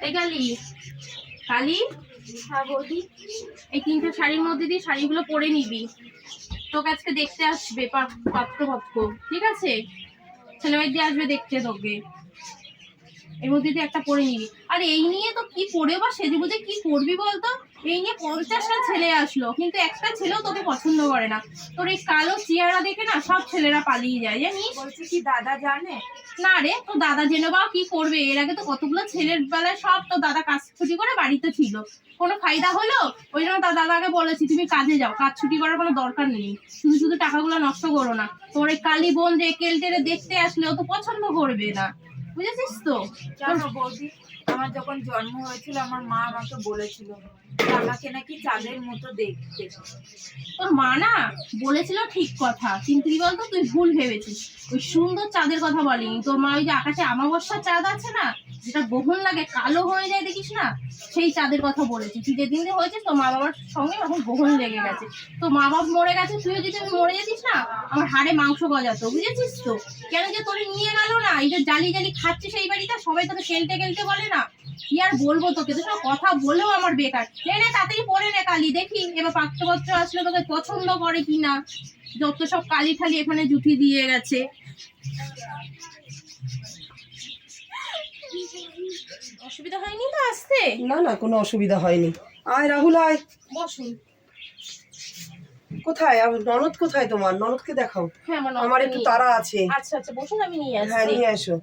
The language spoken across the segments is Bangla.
এই কালি? কালি হ্যাঁ এই তিনটে শাড়ির মধ্যে দিয়ে শাড়িগুলো পরে নিবি। তোকে আজকে দেখতে আসবে পা- পাত্র ঠিক আছে? ছেলেমেয়ের দিয়ে আসবে দেখতে তোকে। এর মধ্যে দিয়ে একটা পরে নিবি। আর এই নিয়ে তো কি পরে বা সেজে বুঝে কি পরবি বলতো? এই নিয়ে পঞ্চাশটা ছেলে আসলো কিন্তু একটা ছেলেও তোকে পছন্দ করে না। তোর এই কালো চেহারা দেখে না সব ছেলেরা পালিয়ে যায় জানিস? বলছি কি দাদা জানে? না রে তো দাদা জেনে বা কি করবে? এর আগে তো কতগুলো ছেলের বেলায় সব তো দাদা কাজ ছুটি করে বাড়িতে ছিল। কোনো ফায়দা হলো? ওই জন্য তার দাদাকে বলেছি তুমি কাজে যাও কাজ ছুটি করার কোনো দরকার নেই। শুধু শুধু টাকাগুলো নষ্ট করো না। তোর এই কালী বোন যে কেলটেরে দেখতে আসলে ও তো পছন্দ করবে না। বুঝেছিস তো? বৌদি আমার যখন জন্ম হয়েছিল, আমার মা আমাকে বলেছিল আমাকে নাকি চাঁদের মতো দেখতে। তোর মা না, বলেছিল ঠিক কথা, কিন্তু কি বলতো, তুই ভুল ভেবেছিস। ওই সুন্দর চাঁদের কথা বলিনি। তোর মা ওই যে আকাশে আমাবস্যার চাঁদ আছে না, যেটা গ্রহণ লাগে, কালো হয়ে যায়, দেখিস না? সেই চাঁদের কথা বলেছি। তুই যেদিন দিয়ে হয়েছিস, তোর মা বাবার সঙ্গে এখন গ্রহণ লেগে গেছে। তো মা বাবা মরে গেছে, তুইও যদি আমি মরে যেতিস না, আমার হাড়ে মাংস গজাতো, বুঝেছিস তো? কেন যে তোরে নিয়ে গেল না? এই যে জালি জালি খাচ্ছিস সেই বাড়িটা, সবাই তোকে খেলতে খেলতে বলে না? কি আর বলব তোকে? তো কথা বলেও আমার বেকার। নে নে তাড়াতাড়ি পরে নে কালি দেখি এবার পাত্রপত্র আসলে তোকে পছন্দ করে কিনা। যত সব কালি ঠালি এখানে জুটি দিয়ে গেছে। অসুবিধা হয়নি তো আসতে? না না কোনো অসুবিধা হয়নি। আয় রাহুল আয়। বসুন। কোথায়? ননদ কোথায় তোমার? ননদকে দেখাও। হ্যাঁ আমার একটু তাড়া আছে। আচ্ছা আচ্ছা বসুন আমি নিয়ে হ্যাঁ আসছি। নিয়ে এসো।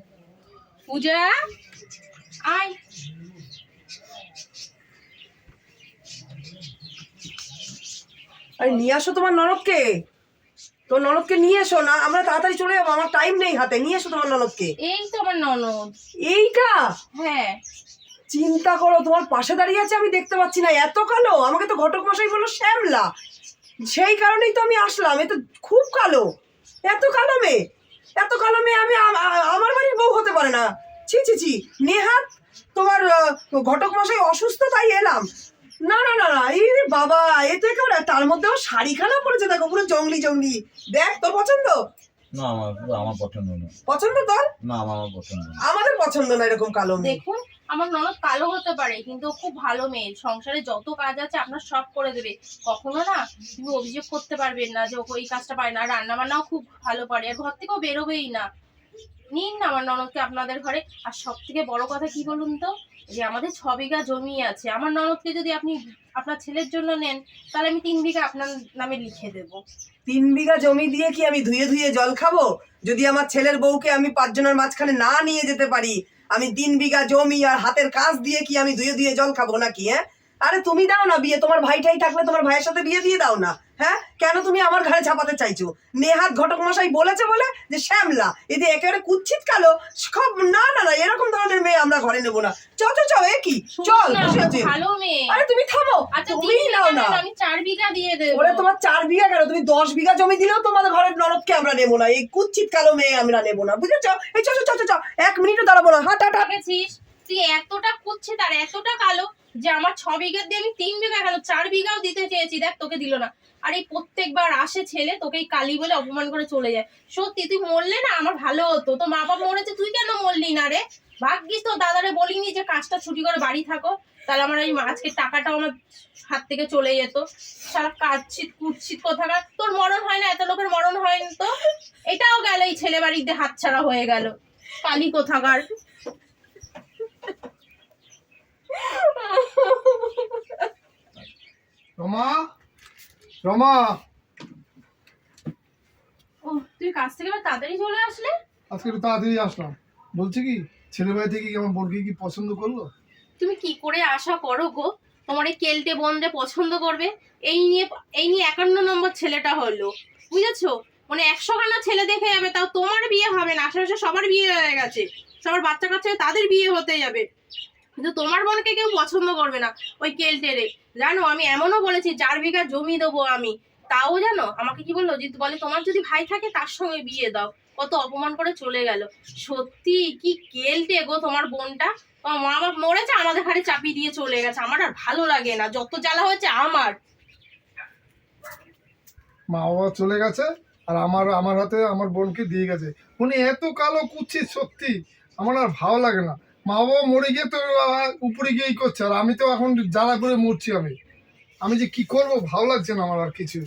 পূজা? আয় আরে নিয়ে আসো তোমার ননদকে। তোর ননদকে নিয়ে এসো না আমরা তাড়াতাড়ি চলে যাব আমার টাইম নেই হাতে নিয়ে এসো তোমার ননদকে। এই তো আমার ননদ। এইটা? হ্যাঁ। চিন্তা করো তোমার পাশে দাঁড়িয়ে আছে আমি দেখতে পাচ্ছি না এত কালো আমাকে তো ঘটক মশাই বলল শ্যামলা। সেই কারণেই তো আমি আসলাম এ তো খুব কালো এত কালো মেয়ে এত কালো মেয়ে আমি আমার বাড়ির বউ হতে পারে না। ছি ছি ছি নেহাত তোমার আহ, ঘটক মশাই অসুস্থ তাই এলাম। না না না না এই রে বাবা এ তো একেবারে তার মধ্যেও শাড়িখানা পড়েছে দেখো পুরো জঙ্গলি জঙ্গলি। দেখ তোর পছন্দ? না আমার আমার পছন্দ না। পছন্দ তোর? না আমার আমার পছন্দ না। আমাদের পছন্দ না এরকম কালো মেয়ে। দেখুন আমার ননদ কালো হতে পারে কিন্তু খুব ভালো মেয়ে। সংসারে যত কাজ আছে আপনার সব করে দেবে। কখনো না তুমি অভিযোগ করতে পারবেন না যে ও এই কাজটা পারে না। রান্না বান্নাও খুব ভালো পারে। আর ঘর থেকেও বেরোবেই না। নিন না আমার ননদকে আপনাদের ঘরে। আর সব থেকে বড় কথা কি বলুন তো? যে আমাদের ছ বিঘা জমি আছে। আমার ননদকে যদি আপনি আপনার ছেলের জন্য নেন, তাহলে আমি তিন বিঘা আপনার নামে লিখে দেবো। তিন বিঘা জমি দিয়ে কি আমি ধুয়ে ধুয়ে জল খাব? যদি আমার ছেলের বউকে আমি পাঁচজনের মাঝখানে না নিয়ে যেতে পারি, আমি তিন বিঘা জমি আর হাতের কাজ দিয়ে কি আমি ধুয়ে ধুয়ে জল খাব নাকি হ্যাঁ? আরে তুমি দাও না বিয়ে তোমার ভাইটাই থাকলে তোমার ভাইয়ের সাথে বিয়ে দিয়ে দাও না হ্যাঁ? কেন তুমি আমার ঘরে ছাপাতে চাইছো? নেহাত ঘটক মশাই বলেছে বলে যে শ্যামলা এতে একেবারে কুচ্ছিত কালো সব না না না এরকম ধরনের মেয়ে আমরা ঘরে নেব না। চ চ চ এ কি? চল বসে আছি। ভালো মেয়ে। আরে তুমি থামো আচ্ছা বিঘা নাও না। আমি চার বিঘা দিয়ে দেবো। ওরে তোমার চার বিঘা কেন? তুমি দশ বিঘা জমি দিলেও তোমাদের ঘরের ননদকে আমরা নেব না। এই কুচ্ছিত কালো মেয়ে আমরা নেব না বুঝেছ? এই চো চো চো, চো এক মিনিটও দাঁড়াবো না। হাট হাট তুই এতটা কুচ্ছিত আর এতটা কালো যে আমার ছ বিঘা দিয়ে আমি তিন বিঘা কেন? চার বিঘাও দিতে চেয়েছি, দেখ, তোকে দিল না। আর এই প্রত্যেকবার আসে ছেলে তোকে কালি বলে অপমান করে চলে যায়। সত্যি, তুই মরলে না আমার ভালো হতো। তো মা বাবা মরেছে, তুই কেন মরলি না রে? ভাগ্যিস তো দাদারে বলিনি যে কাজটা ছুটি করে বাড়ি থাকো। তাহলে আমার এই আজকে টাকাটাও আমার হাত থেকে চলে যেত। সারা কাজছিত কুচ্ছিত কোথাকার। তোর মরণ হয় না, এত লোকের মরণ হয় না তো? এটাও গেল এই ছেলে বাড়িতে হাতছাড়া হয়ে গেল। কালি কোথাকার। রমা? রমা? ও তুই কাজ থেকে এবার তাড়াতাড়ি চলে আসলে? আজকে একটু তাড়াতাড়ি আসলাম। বলছি কি ছেলেবেলা থেকে কি আমার বোনকে কি পছন্দ করল? তুমি কি করে আশা করো গো? তোমার এই কেলটে বোনরে পছন্দ করবে? এই নিয়ে এই নিয়ে একান্ন নম্বর ছেলেটা হলো। বুঝেছ? মানে একশো খানা ছেলে দেখে যাবে তাও তোমার বিয়ে হবে না। আশেপাশে সবার বিয়ে হয়ে গেছে। সবার বাচ্চা কাচ্চা তাদের বিয়ে হতে যাবে। কিন্তু তোমার বোনকে কেউ পছন্দ করবে না ওই কেলটেরে। জানো, আমি এমনও বলেছি, চার বিঘা জমি দেবো আমি। তাও জানো, আমাকে কি বলল, যে বলে তোমার যদি ভাই থাকে, তার সঙ্গে বিয়ে দাও। কত অপমান করে চলে গেল। সত্যি, কি কেলটে গো তোমার বোনটা। মা বাবা মরেছে, আমাদের ঘাড়ে চাপিয়ে দিয়ে চলে গেছে। আমার আর ভালো লাগে না, যত জ্বালা হয়েছে আমার। মা বাবা চলে গেছে, আর আমার আমার হাতে আমার বোনকে দিয়ে গেছে। উনি এত কালো কুচ্ছি, সত্যি। আমার আর ভালো লাগে না। মা বাবা মরে গিয়ে তো উপরে গিয়েই করছে। আর আমি তো এখন জ্বালা করে মরছি আমি। আমি যে কি করব? ভালো লাগছে না আমার আর কিছু।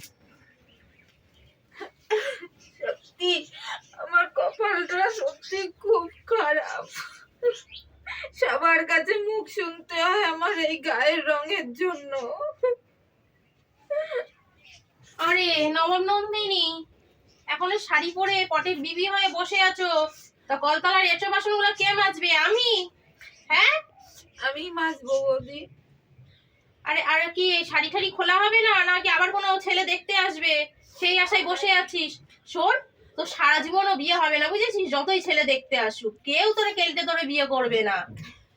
সত্যি আমার কপালটা সত্যি খুব খারাপ। সবার কাছে মুখ শুনতে হয় আমার এই গায়ের রঙের জন্য। আরে নবম নন্দিনী এখনও শাড়ি পরে পটের বিবি হয়ে বসে আছো? তা কলতলার এঁচো বাসনগুলো কে মাজবে? আমি? হ্যাঁ? আমি মাসবো বৌদি। আরে আর কি শাড়ি ঠাড়ি খোলা হবে না? নাকি আবার কোনো ছেলে দেখতে আসবে? সেই আশায় বসে আছিস। শোন তো সারা জীবনও বিয়ে হবে না বুঝেছিস? যতই ছেলে দেখতে আসুক কেউ তোরে কেলটে তোরে বিয়ে করবে না।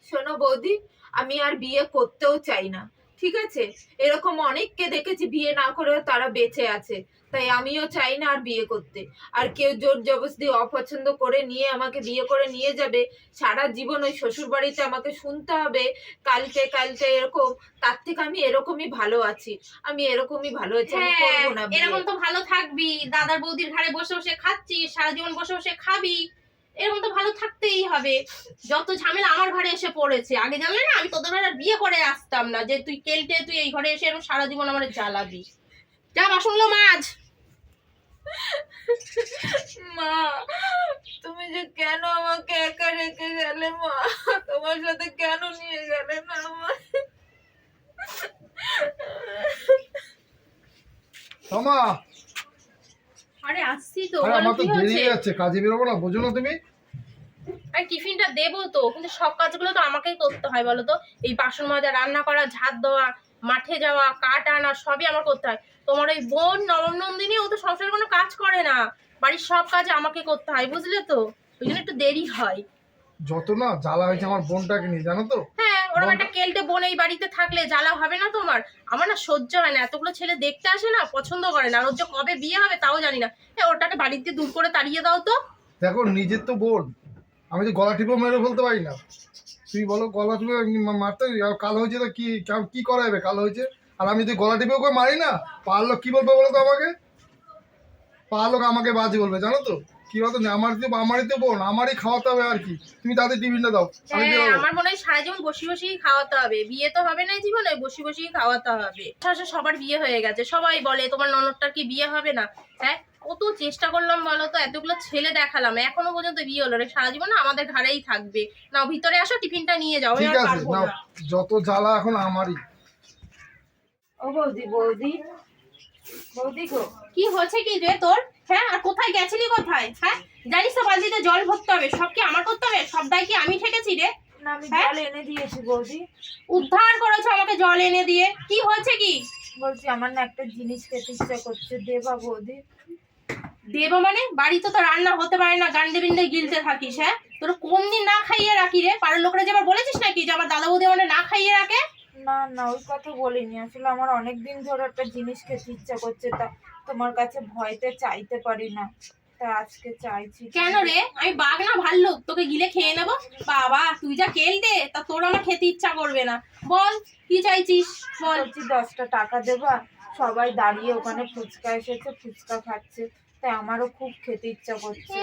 শোনো বৌদি আমি আর বিয়ে করতেও চাই না। ঠিক আছে? এরকম অনেককে দেখেছি বিয়ে না করেও তারা বেঁচে আছে। তাই আমিও চাই না আর বিয়ে করতে। আর কেউ জোর জবরদস্তি অপছন্দ করে নিয়ে আমাকে বিয়ে করে নিয়ে যাবে সারা জীবন ওই শ্বশুর বাড়িতে আমাকে শুনতে হবে কালকে কালকে এরকম তার থেকে আমি এরকমই ভালো আছি। আমি এরকমই ভালো আছি হ্যাঁ। এরকম তো ভালো থাকবি। দাদার বৌদির ঘাড়ে বসে বসে খাচ্ছিস সারা জীবন বসে বসে খাবি। এরকম তো ভালো থাকতেই হবে। যত ঝামেলা আমার ঘরে এসে পড়েছে আগে জানলে না আমি তোদের ঘরে বিয়ে করে আসতাম না যে তুই কেলটে তুই এই ঘরে এসে এরকম সারা জীবন আমার জ্বালাবি। যা বাসনগুলো মাছ মা তুমি যে কেন আমাকে একা রেখে গেলে মা? তোমার সাথে কেন নিয়ে গেলে না আমার আরে আসছি তো আমার তো দেরি যাচ্ছে কাজে বেরোবো না বোঝো না তুমি। আরে টিফিনটা দেবো তো কিন্তু সব কাজগুলো তো আমাকেই করতে হয় বলো তো? এই বাসন মাজা রান্না করা দেওয়া মাঠে যাওয়া কাট আনা সবই আমার করতে হয়। তোমার ওই বোন নবম নন্দিনী ও তো সংসারের কোনো কাজ করে না। বাড়ির সব কাজ আমাকে করতে হয় বুঝলে তো? ওই জন্য একটু দেরি হয়। যত না জ্বালা হয়েছে আমার বোনটাকে নিয়ে জানো তো? হ্যাঁ ওরকম একটা কেলটে বোন এই বাড়িতে থাকলে জ্বালা হবে না তোমার? আমার না সহ্য হয় না এতগুলো ছেলে দেখতে আসে না পছন্দ করে না। আর ওর যে কবে বিয়ে হবে তাও জানি না। এ, ওটাকে বাড়িতে দূর করে তাড়িয়ে দাও তো। দেখো নিজের তো বোন। আমি তো গলা টিপে মেরে ফেলতে পারি না। তুমি বলো গলা টিপে মারতে কালো হয়েছে তো কি কার- কি করা যাবে? কালো হয়েছে? আর আমি যদি গলা টিপে ওকে মারি না? পার লোক কি বলবে বলো তো আমাকে? পার লোক আমাকে বাজে বলবে জানো তো? কি বলতো আমার তো আমারই তো বোন আমারই খাওয়াতে হবে আর কি। তুমি তাদের টিফিনটা দাও হ্যাঁ আমার মনে হয় সারা জীবন বসে বসেই খাওয়াতে হবে। বিয়ে তো হবে না জীবনে বসে বসেই খাওয়াতে হবে। আচ্ছা সবার বিয়ে হয়ে গেছে সবাই বলে তোমার ননদটার কি বিয়ে হবে না? হ্যাঁ কত চেষ্টা করলাম বলো তো এতগুলো ছেলে দেখালাম এখনও পর্যন্ত বিয়ে হলো রে সারা জীবন আমাদের ঘরেই থাকবে। না ভিতরে আসো টিফিনটা নিয়ে যাও ঠিক আছে পারব না না। যত জ্বালা এখন আমারই। ও বৌদি বৌদি। বৌদি গো। কি হয়েছে কি রে তোর? হ্যাঁ আর কোথায় গেছিলি কোথায়? হ্যাঁ? জানিস তো বালতিতে জল ভরতে হবে। সব কি আমার করতে হবে? সব দায় কি আমি ঠেকেছি রে? হ্যাঁ? জল এনে দিয়েছি বৌদি। উদ্ধার করেছ আমাকে জল এনে দিয়ে। কি হয়েছে কি? বলছি আমার না একটা জিনিস খেতে ইচ্ছা করছে। দেবা বৌদি। দেবো মানে? বাড়িতে তো রান্না হতে পারে না গান্ডে গিলতে থাকিস হ্যাঁ? তোর কোন দিন না খাইয়ে রাখি রে? পাড়ার লোকরা বলেছিস নাকি যে আমার দাদা বৌদি মানে না খাইয়ে রাখে? না না ওই কথা বলিনি। আসলে আমার অনেক দিন ধরে একটা জিনিস খেতে ইচ্ছা করছে। তা তোমার কাছে ভয়তে চাইতে পারি না। তা আজকে চাইছি কেন রে? আমি বাঘ না ভালো তোকে গিলে খেয়ে নেব। বাবা তুই যা খেলতে তা তোর আমার খেতে ইচ্ছা করবে না। বল কি চাইছিস? বল। দশটা টাকা দেবা সবাই দাঁড়িয়ে ওখানে ফুচকা এসেছে ফুচকা খাচ্ছে। তাই আমারও খুব খেতে ইচ্ছা করছে।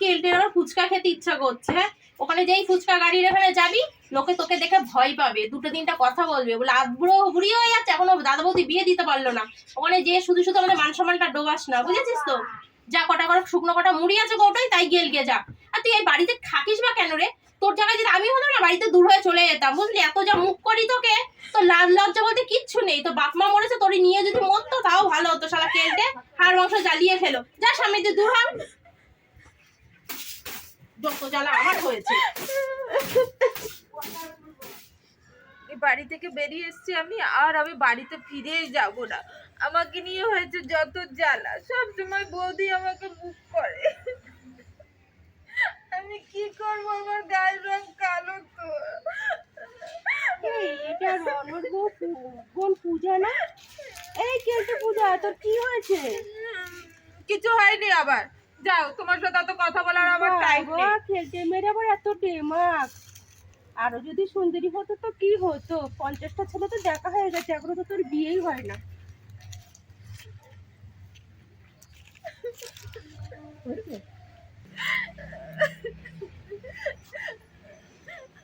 কেলটে আবার ফুচকা খেতে ইচ্ছা করছে হ্যাঁ? ওখানে যেই ফুচকা গাড়ির এখানে যাবি, লোকে তোকে দেখে ভয় পাবে। দুটো তিনটা কথা বলবে। বলে আদবুড়ো বুড়ি হয়ে যাচ্ছে, এখনও দাদা বৌদি বিয়ে দিতে পারল না। ওখানে যে শুধু শুধু আমাদের মান সম্মানটা ডোবাস না, বুঝেছিস তো? যা কটা করে শুকনো কটা মুড়ি আছে গোটাই তাই গেল গে যা। আর তুই এই বাড়িতে থাকিস বা কেন রে? তোর জায়গায় যদি আমি হতাম না, বাড়িতে দূর হয়ে চলে যেতাম, বুঝলি? এত যা মুখ করি তোকে তো লাজ লজ্জা বলতে কিচ্ছু নেই। তো বাপ মা মরেছে তোর নিয়ে যদি মরতো, তাও ভালো হতো শালা কেলটে হাড় মাংস জ্বালিয়ে ফেলো। যা দিয়ে দূর হ। যত জ্বালা আমার হয়েছে। বাড়ি থেকে বেরিয়ে এসেছি আমি আর আমি বাড়িতে ফিরেই যাব না। আমাকে নিয়ে হয়েছে যত জ্বালা সব সময় বৌদি আমাকে বুক করে। আমি কি করব আমার গায়ের রং কালো তো? এটা রনর বউ কোন পূজা না? এই কেলটে পূজা তোর কি হয়েছে? কিছু হয়নি আবার। যাও তোমার সাথে অত কথা বলার আমার টাইম নেই। খেলতে মেরে আবার এত টেমাক আরও যদি সুন্দরী হতো তো কি হতো? পঞ্চাশটা ছেলে তো দেখা হয়ে গেছে এখনও তো তোর বিয়েই হয় না।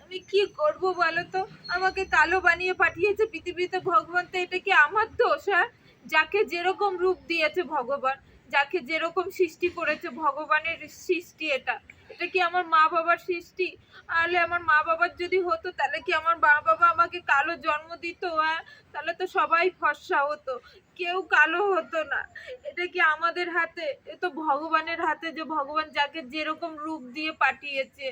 আমি কি করব বলো তো? আমাকে কালো বানিয়ে পাঠিয়েছে পৃথিবীতে ভগবান তো এটা কি আমার দোষ হ্যাঁ? যাকে যেরকম রূপ দিয়েছে ভগবান যাকে যেরকম সৃষ্টি করেছে, ভগবানের সৃষ্টি এটা। এটা কি আমার মা বাবার সৃষ্টি? তাহলে আমার মা বাবার যদি হতো, তাহলে কি আমার মা বাবা আমাকে কালো জন্ম দিত হ্যাঁ? তাহলে তো সবাই ফর্সা হতো। কেউ কালো হতো না। এটা কি আমাদের হাতে? এ তো ভগবানের হাতে যে ভগবান যাকে যেরকম রূপ দিয়ে পাঠিয়েছে।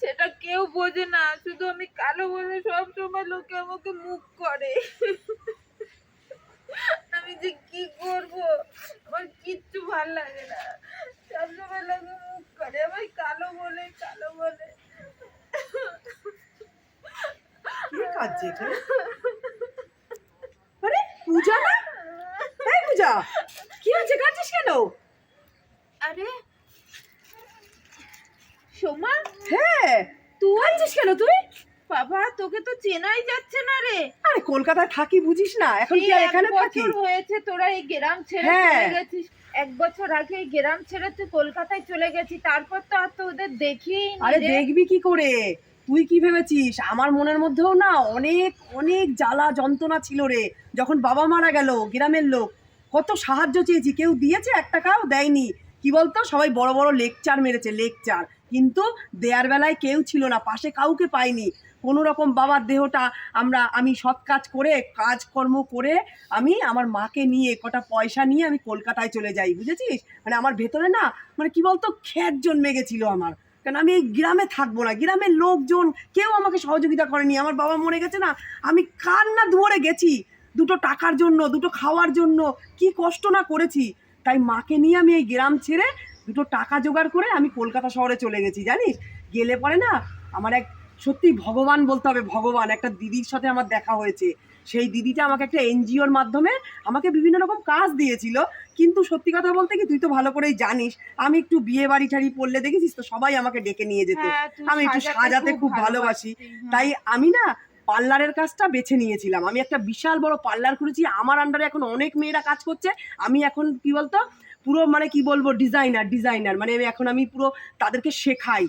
সেটা কেউ বোঝে না। শুধু আমি কালো বলে সব সময় লোকে আমাকে মুখ করে। আমি যে কি করব? আমার কিচ্ছু ভালো লাগে না। সবসময় লোকে মুখ করে আমি কালো বলে কালো বলে। কে আরে পূজা না? এই পূজা কি হয়েছে? কাঁদছিস কেন? আরে। সোমা? হ্যাঁ। তুই কাঁদছিস কেন তুই? বাবা তোকে তো চেনাই যাচ্ছে না রে। আরে কলকাতায় থাকি বুঝিস না এখন কি আর এখানে থাকি? বছর হয়েছে তোরা এই গ্রাম ছেড়ে হ্যাঁ। চলে গেছিস। এক বছর আগে এই গ্রাম ছেড়ে তুই কলকাতায় চলে গেছি তারপর তো আর তো ওদের দেখি আরে দেখবি কি করে? তুই কি ভেবেছিস? আমার মনের মধ্যেও না অনেক অনেক জ্বালা যন্ত্রণা ছিল রে যখন বাবা মারা গেল গ্রামের লোক। কত সাহায্য চেয়েছি কেউ দিয়েছে এক টাকাও দেয়নি। কি বলতো? সবাই বড় বড় লেকচার মেরেছে লেকচার। কিন্তু দেয়ার বেলায় কেউ ছিল না পাশে কাউকে পাইনি। কোনো রকম বাবার দেহটা আমরা, আমি সৎ কাজ করে, কাজকর্ম করে আমি আমার মাকে নিয়ে কটা পয়সা নিয়ে আমি কলকাতায় চলে যাই, বুঝেছিস? মানে আমার ভেতরে না মানে কি বলতো খ্যাত জন্মে গেছিল আমার। কারণ আমি এই গ্রামে থাকব না, গ্রামের লোকজন কেউ আমাকে সহযোগিতা করেনি। আমার বাবা মরে গেছে না, আমি কার না দুয়ারে গেছি? দুটো টাকার জন্য, দুটো খাওয়ার জন্য, কি কষ্ট না করেছি? তাই মাকে নিয়ে আমি এই গ্রাম ছেড়ে দুটো টাকা জোগাড় করে আমি কলকাতা শহরে চলে গেছি, জানিস? গেলে পরে না, আমার এক সত্যি ভগবান বলতে হবে ভগবান। একটা দিদির সাথে আমার দেখা হয়েছে। সেই দিদিটা আমাকে একটা এনজিওর মাধ্যমে আমাকে বিভিন্ন রকম কাজ দিয়েছিল। কিন্তু সত্যি কথা বলতে কি তুই তো ভালো করেই জানিস আমি একটু বিয়ে বাড়ি টাড়ি পড়লে দেখেছিস তো সবাই আমাকে ডেকে নিয়ে যেত। হ্যাঁ, আমি একটু সাজাতে খুব ভালোবাসি। তাই আমি না পার্লারের কাজটা বেছে নিয়েছিলাম। আমি একটা বিশাল বড় পার্লার খুলেছি। আমার আন্ডারে এখন অনেক মেয়েরা কাজ করছে। আমি এখন কি বলতো পুরো মানে কি বলব ডিজাইনার ডিজাইনার মানে আমি এখন আমি পুরো তাদেরকে শেখাই।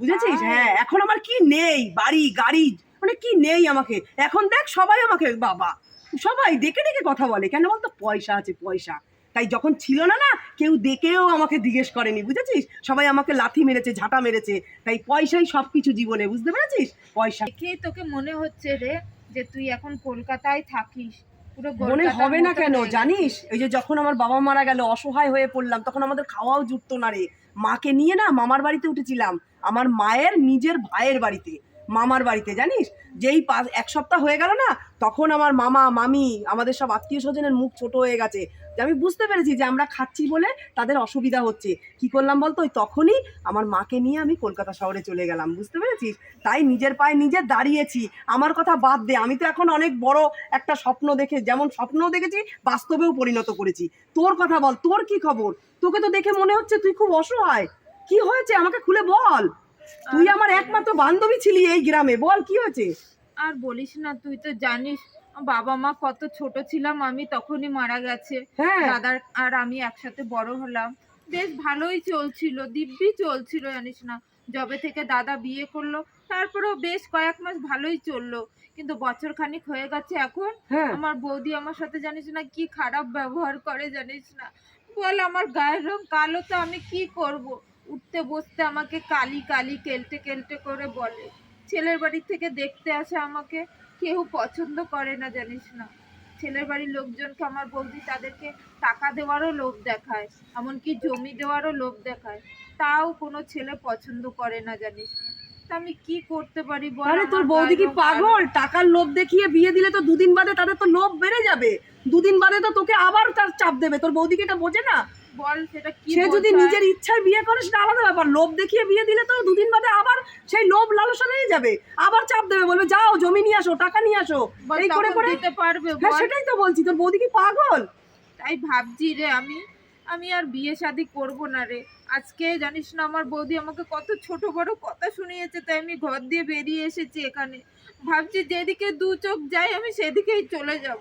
বুঝেছিস? হ্যাঁ এখন আমার কি নেই? বাড়ি গাড়ি মানে কি নেই আমাকে? এখন দেখ সবাই আমাকে বাবা। সবাই ডেকে ডেকে কথা বলে। কেন বলতো? পয়সা আছে পয়সা। তাই যখন ছিল না না কেউ ডেকেও আমাকে জিজ্ঞেস করেনি। বুঝেছিস? সবাই আমাকে লাথি মেরেছে ঝাঁটা মেরেছে। তাই পয়সাই সব কিছু জীবনে বুঝতে পেরেছিস? পয়সা। দেখেই তোকে মনে হচ্ছে রে যে তুই এখন কলকাতায় থাকিস। মনে হবে না কেন জানিস? এই যে যখন আমার বাবা মারা গেল অসহায় হয়ে পড়লাম তখন আমাদের খাওয়াও জুটতো না রে। মাকে নিয়ে না মামার বাড়িতে উঠেছিলাম। আমার মায়ের নিজের ভাইয়ের বাড়িতে, মামার বাড়িতে, জানিস? যেই পাঁচ, এক সপ্তাহ হয়ে গেল না, তখন আমার মামা, মামি, আমাদের সব আত্মীয় স্বজনের মুখ ছোট হয়ে গেছে। যে আমি বুঝতে পেরেছি যে আমরা খাচ্ছি বলে তাদের অসুবিধা হচ্ছে। কি করলাম বলতো? ওই তখনই আমার মাকে নিয়ে আমি কলকাতা শহরে চলে গেলাম, বুঝতে পেরেছিস? তাই নিজের পায়ে নিজে দাঁড়িয়েছি। আমার কথা বাদ দে, আমি তো এখন অনেক বড় একটা স্বপ্ন দেখে, যেমন স্বপ্নও দেখেছি, বাস্তবেও পরিণত করেছি। তোর কথা বল, তোর কি খবর? তোকে তো দেখে মনে হচ্ছে তুই খুব অসহায়। কি হয়েছে? আমাকে খুলে বল। তুই আমার একমাত্র বান্ধবী ছিলি এই গ্রামে। বল কি হয়েছে? আর বলিস না তুই তো জানিস বাবা মা কত ছোট ছিলাম আমি তখনই মারা গেছে। হ্যাঁ। দাদার আর আমি একসাথে বড় হলাম। বেশ ভালোই চলছিল দিব্যি চলছিল জানিস না। যবে থেকে দাদা বিয়ে করল তারপরেও বেশ কয়েক মাস ভালোই চলল। কিন্তু বছর খানিক হয়ে গেছে এখন। হ্যাঁ। আমার বৌদি আমার সাথে জানিস না কি খারাপ ব্যবহার করে জানিস না। বল আমার গায়ের রং কালো তো আমি কি করব? উঠতে বসতে আমাকে কালি কালি কেলটে কেলটে করে বলে। ছেলের বাড়ি থেকে দেখতে আসে আমাকে কেউ পছন্দ করে না জানিস না। ছেলের বাড়ির লোকজনকে আমার বৌদি তাদেরকে টাকা দেওয়ারও লোভ দেখায় এমনকি জমি দেওয়ারও লোভ দেখায়। তাও কোনো ছেলে পছন্দ করে না জানিস না। তা আমি কি করতে পারি বল আরে তোর বৌদি কি। পাগল? টাকার লোভ দেখিয়ে বিয়ে দিলে তো দুদিন বাদে তাদের তো লোভ বেড়ে যাবে। দুদিন বাদে তো তোকে আবার তার চাপ দেবে। তোর বৌদি কি এটা বোঝে না? বল সেটা কি সে যদি নিজের ইচ্ছায় বিয়ে করে সেটা আলাদা ব্যাপার। লোভ দেখিয়ে বিয়ে দিলে তো দুদিন বাদে আবার সেই লোভ লালসা নিয়ে যাবে। আবার চাপ দেবে বলবে যাও জমি নিয়ে আসো টাকা নিয়ে আসো। এই করে করে দিতে পারবে হ্যাঁ সেটাই তো বলছি তোর বৌদি কি পাগল? তাই ভাবছি রে আমি আমি আর বিয়ে শাদি করব না রে। আজকে জানিস না আমার বৌদি আমাকে কত ছোট বড় কথা শুনিয়েছে তাই আমি ঘর দিয়ে বেরিয়ে এসেছি এখানে। ভাবছি যেদিকে দু চোখ যাই আমি সেদিকেই চলে যাব।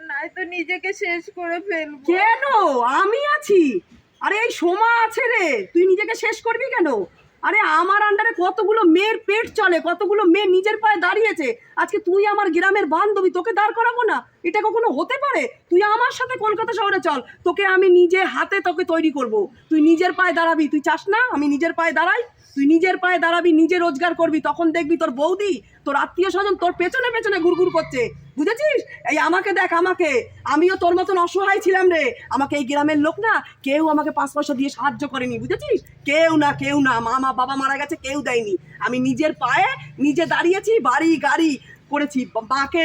নয়তো নিজেকে শেষ করে ফেলব। কেন? আমি আছি। আরে এই সোমা আছে রে। তুই নিজেকে শেষ করবি কেন? আরে আমার আন্ডারে কতগুলো মেয়ের পেট চলে, কতগুলো মেয়ে নিজের পায়ে দাঁড়িয়েছে। আজকে তুই আমার গ্রামের বান্ধবী, তোকে দাঁড় করাবো না? এটা কখনো হতে পারে? তুই আমার সাথে কলকাতা শহরে চল। তোকে আমি নিজে হাতে তোকে তৈরি করব। তুই নিজের পায়ে দাঁড়াবি। তুই চাস না? আমি নিজের পায়ে দাঁড়াই। তুই নিজের পায়ে দাঁড়াবি, নিজে রোজগার করবি। তখন দেখবি তোর বৌদি, তোর আত্মীয় স্বজন তোর পেছনে পেছনে ঘুরঘুর করছে। বুঝেছিস? এই আমাকে দেখ, আমাকে। আমিও তোর মতন অসহায় ছিলাম রে। আমাকে এই গ্রামের লোক না কেউ আমাকে পাঁচ পয়সা দিয়ে সাহায্য করেনি। বুঝেছিস? কেউ না কেউ না। মামা বাবা মারা গেছে, কেউ দেয়নি। আমি নিজের পায়ে নিজে দাঁড়িয়েছি, বাড়ি, গাড়ি। করেছি মাকে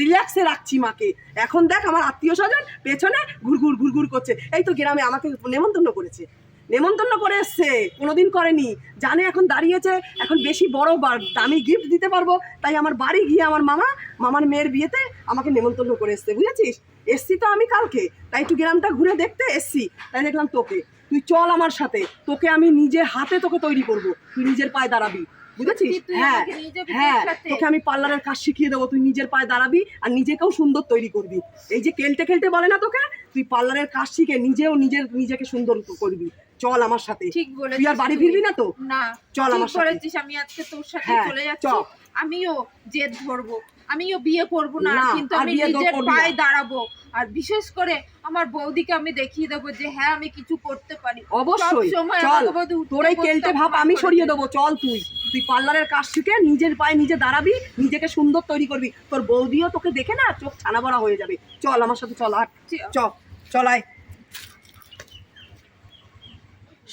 রিল্যাক্সে রাখছি মাকে। এখন দেখ আমার আত্মীয় স্বজন পেছনে ঘুরঘুর ঘুরঘুর করছে। এই তো গ্রামে আমাকে নেমন্তন্ন করেছে। নেমন্তন্ন করে এসছে, কোনোদিন করেনি। জানে এখন দাঁড়িয়েছে, এখন বেশি বড় দামি গিফট দিতে পারব। তাই আমার বাড়ি গিয়ে আমার মামা, মামার মেয়ের বিয়েতে আমাকে নেমন্তন্ন করে এসছে, বুঝেছিস? এসছি তো আমি কালকে। তাই একটু গ্রামটা ঘুরে দেখতে এসছি। তাই দেখলাম তোকে। তুই চল আমার সাথে। তোকে আমি নিজে হাতে তোকে তৈরি করব। তুই নিজের পায়ে দাঁড়াবি। বুঝেছিস? হ্যাঁ হ্যাঁ তোকে আমি পার্লারের কাজ শিখিয়ে দেবো তুই নিজের পায়ে দাঁড়াবি আর নিজেকেও সুন্দর তৈরি করবি। এই যে খেলতে খেলতে বলে না তোকে তুই পার্লারের কাজ শিখে নিজেও নিজের নিজেকে সুন্দর করবি। চল আমার সাথে। ঠিক বলে তুই আর বাড়ি ফিরবি না তো? না চল আমার সাথে। আমি আজকে তোর সাথে হ্যাঁ, চলে। যাচ্ছি। আমিও জেদ ধরবো। আমিও বিয়ে করব না কিন্তু আমি নিজের পায়ে দাঁড়াবো। আর বিশেষ করে আমার বৌদিকে আমি দেখিয়ে দেবো যে হ্যাঁ আমি কিছু করতে পারি। অবশ্যই। চল তোর এই কেলটে ভাব আমি সরিয়ে দেবো চল তুই। তুই পার্লারের কাজ শিখে নিজের পায়ে নিজে দাঁড়াবি নিজেকে সুন্দর তৈরি করবি। তোর বৌদিও তোকে দেখে না চোখ ছানা বড়া হয়ে যাবে। চল আমার সাথে চল আর চল চলায়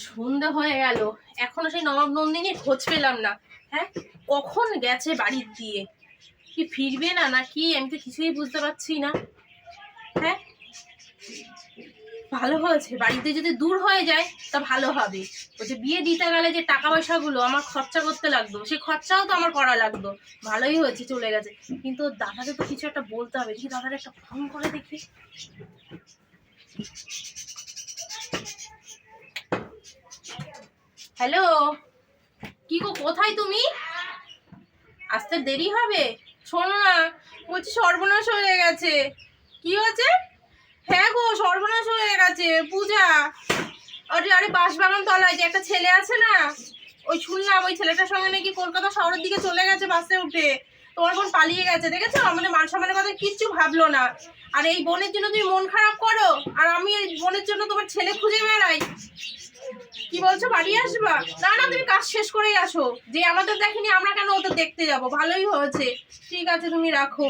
সন্ধে হয়ে গেল। এখনও সেই নবাব নন্দিনীর খোঁজ পেলাম না। হ্যাঁ? কখন গেছে বাড়ির দিয়ে? কি ফিরবে না নাকি? আমি তো কিছুই বুঝতে পারছি না। হ্যাঁ? ভালো হয়েছে। বাড়িতে যদি দূর হয়ে যায়, তা ভালো হবে। ওই যে বিয়ে দিতে গেলে যে টাকা পয়সাগুলো আমার খরচা করতে লাগতো সেই খরচাও তো আমার করা লাগতো। ভালোই হয়েছে, চলে গেছে। কিন্তু দাদাকে তো কিছু একটা বলতে হবে। দেখি দাদার একটা ফোন করে দেখি। হ্যালো কি গো, কোথায় তুমি? আসতে দেরি হবে? শোনো না, বলছি সর্বনাশ হয়ে গেছে। কি হয়েছে? হ্যাঁ গো, সর্বনাশ হয়ে গেছে, পূজা। আরে আরে, বাঁশবাগান তলায় যে একটা ছেলে আছে না, ওই শুনলাম ওই ছেলেটার সঙ্গে নাকি কলকাতা শহরের দিকে চলে গেছে বাসে উঠে। তোমার বোন পালিয়ে গেছে, দেখেছ? আমাদের মান সম্মানের কথা কিচ্ছু ভাবলো না। আর এই বোনের জন্য তুমি মন খারাপ করো? আর আমি এই বোনের জন্য তোমার ছেলে খুঁজে বেড়াই। কি বলছো? বাড়ি আসবা? না না, তুমি কাজ শেষ করেই আসো। যে আমাদের দেখেনি, আমরা কেন ওদের দেখতে যাব? ভালোই হয়েছে। ঠিক আছে, তুমি রাখো।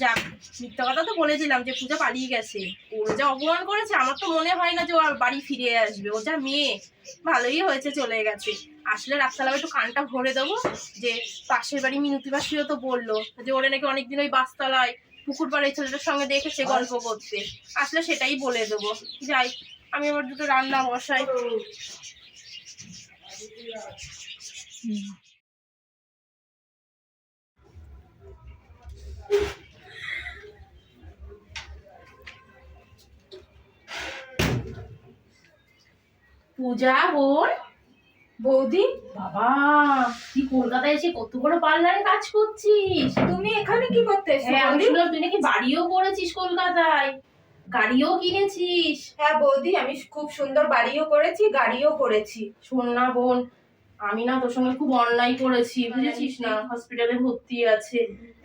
যাক, মিথ্যা কথা তো বলেছিলাম যে পূজা পালিয়ে গেছে। ও যা অপমান করেছে, আমার তো মনে হয় না যে ও বাড়ি ফিরে আসবে। ও যা মেয়ে, ভালোই হয়েছে, চলে গেছে। আসলে রাস্তালা একটু কানটা ভরে দেবো যে পাশের বাড়ি মিনতি মাসিও তো বলল যে ওরে নাকি অনেকদিন ওই বাসতলায় পুকুর পাড়ে ছেলেটার সঙ্গে দেখেছে গল্প করতে। আসলে সেটাই বলে দেবো। যাই আমি আবার দুটো রান্না বসাই। পূজা বোন? বৌদি? বাবা তুই কলকাতায় এসে কত বড় পার্লারে কাজ করছিস? তুমি এখানে কি করতে হ্যাঁ আমি শুনলাম তুই নাকি বাড়িও করেছিস কলকাতায়। গাড়িও কিনেছিস। হ্যাঁ বৌদি আমি খুব সুন্দর বাড়িও করেছি গাড়িও করেছি। শোন না বোন আমি না তোর সঙ্গে খুব অন্যায় করেছি বুঝেছিস না? হসপিটালে ভর্তি আছে।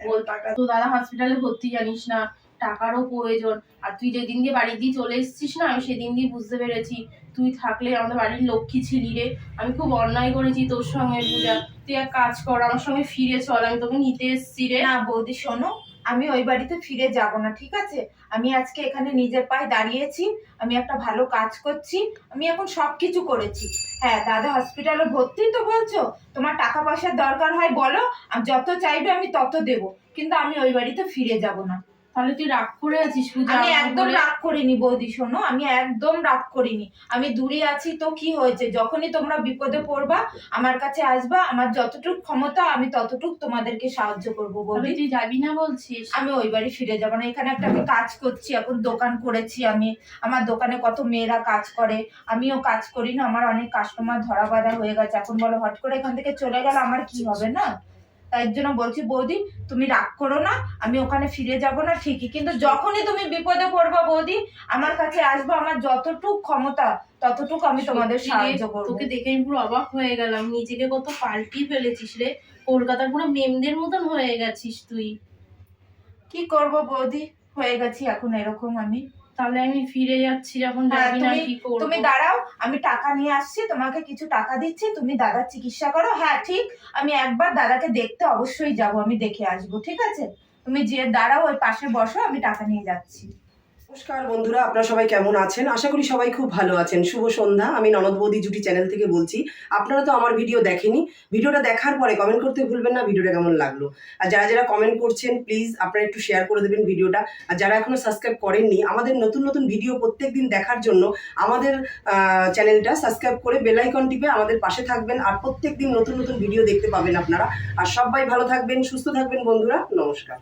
বল টাকা তো দাদা হসপিটালে ভর্তি জানিস না? টাকারও প্রয়োজন। আর তুই যেদিন দিয়ে বাড়ি দিয়ে চলে এসেছিস না, আমি সেদিন দিয়ে বুঝতে পেরেছি। তুই থাকলে আমাদের বাড়ির লক্ষ্মী ছিলি রে। আমি খুব অন্যায় করেছি তোর সঙ্গে, পূজা। তুই এক কাজ কর, আমার সঙ্গে ফিরে চল, আমি তোকে নিতে এসেছি রে। না বৌদি, শোনো, আমি ওই বাড়িতে ফিরে যাব না, ঠিক আছে? আমি আজকে এখানে নিজের পায়ে দাঁড়িয়েছি, আমি একটা ভালো কাজ করছি, আমি এখন সব কিছু করেছি। হ্যাঁ দাদা হসপিটালে ভর্তি তো বলছো? তোমার টাকা পয়সার দরকার হয়, বলো। যত চাইবে আমি তত দেব। কিন্তু আমি ওই বাড়িতে ফিরে যাব না। তাহলে তুই রাগ করে আছিস পূজা আমি একদম রাগ করিনি বৌদি শোনো আমি একদম রাগ করিনি। আমি দূরে আছি তো কি হয়েছে? যখনই তোমরা বিপদে পড়বা আমার কাছে আসবা আমার যতটুকু ক্ষমতা আমি ততটুকু তোমাদেরকে সাহায্য করব বৌদি। তুই যাবি না বলছিস? আমি ওই বাড়ি ফিরে যাব না। এখানে একটা আমি কাজ করছি এখন দোকান করেছি আমি। আমার দোকানে কত মেয়েরা কাজ করে। আমিও কাজ করি না আমার অনেক কাস্টমার ধরা বাঁধা হয়ে গেছে। এখন বলো হট করে এখান থেকে চলে গেলে আমার কি হবে না? তাই জন্য বলছি বৌদি তুমি রাগ করো না আমি ওখানে ফিরে যাব না ঠিকই। কিন্তু যখনই তুমি বিপদে পড়বা বৌদি আমার কাছে আসব আমার যতটুক ক্ষমতা ততটুকু আমি তোমাদের সাহায্য করব। তোকে দেখে আমি পুরো অবাক হয়ে গেলাম নিজেকে কত পাল্টি ফেলেছিস রে কলকাতার পুরো মেমদের মতন হয়ে গেছিস তুই। কি করব বৌদি? হয়ে গেছি এখন এরকম আমি। তাহলে আমি ফিরে যাচ্ছি যখন জানি না কি করব। তুমি দাঁড়াও আমি টাকা নিয়ে আসছি তোমাকে কিছু টাকা দিচ্ছি তুমি দাদার চিকিৎসা করো। হ্যাঁ ঠিক আমি একবার দাদাকে দেখতে অবশ্যই যাব আমি দেখে আসব ঠিক আছে? তুমি যে দাঁড়াও ওই পাশে বসো আমি টাকা নিয়ে যাচ্ছি। নমস্কার বন্ধুরা, আপনারা সবাই কেমন আছেন? আশা করি সবাই খুব ভালো আছেন। শুভ সন্ধ্যা, আমি ননদ বৌদি জুটি চ্যানেল থেকে বলছি। আপনারা তো আমার ভিডিও দেখেনি। ভিডিওটা দেখার পরে কমেন্ট করতে ভুলবেন না, ভিডিওটা কেমন লাগল? আর যারা যারা কমেন্ট করছেন প্লিজ আপনারা একটু শেয়ার করে দেবেন ভিডিওটা। আর যারা এখনও সাবস্ক্রাইব করেননি, আমাদের নতুন নতুন ভিডিও প্রত্যেক দিন দেখার জন্য আমাদের চ্যানেলটা সাবস্ক্রাইব করে বেল আইকন টিপে আমাদের পাশে থাকবেন। আর প্রত্যেক দিন নতুন নতুন ভিডিও দেখতে পাবেন আপনারা। আর সবাই ভালো থাকবেন, সুস্থ থাকবেন বন্ধুরা। নমস্কার।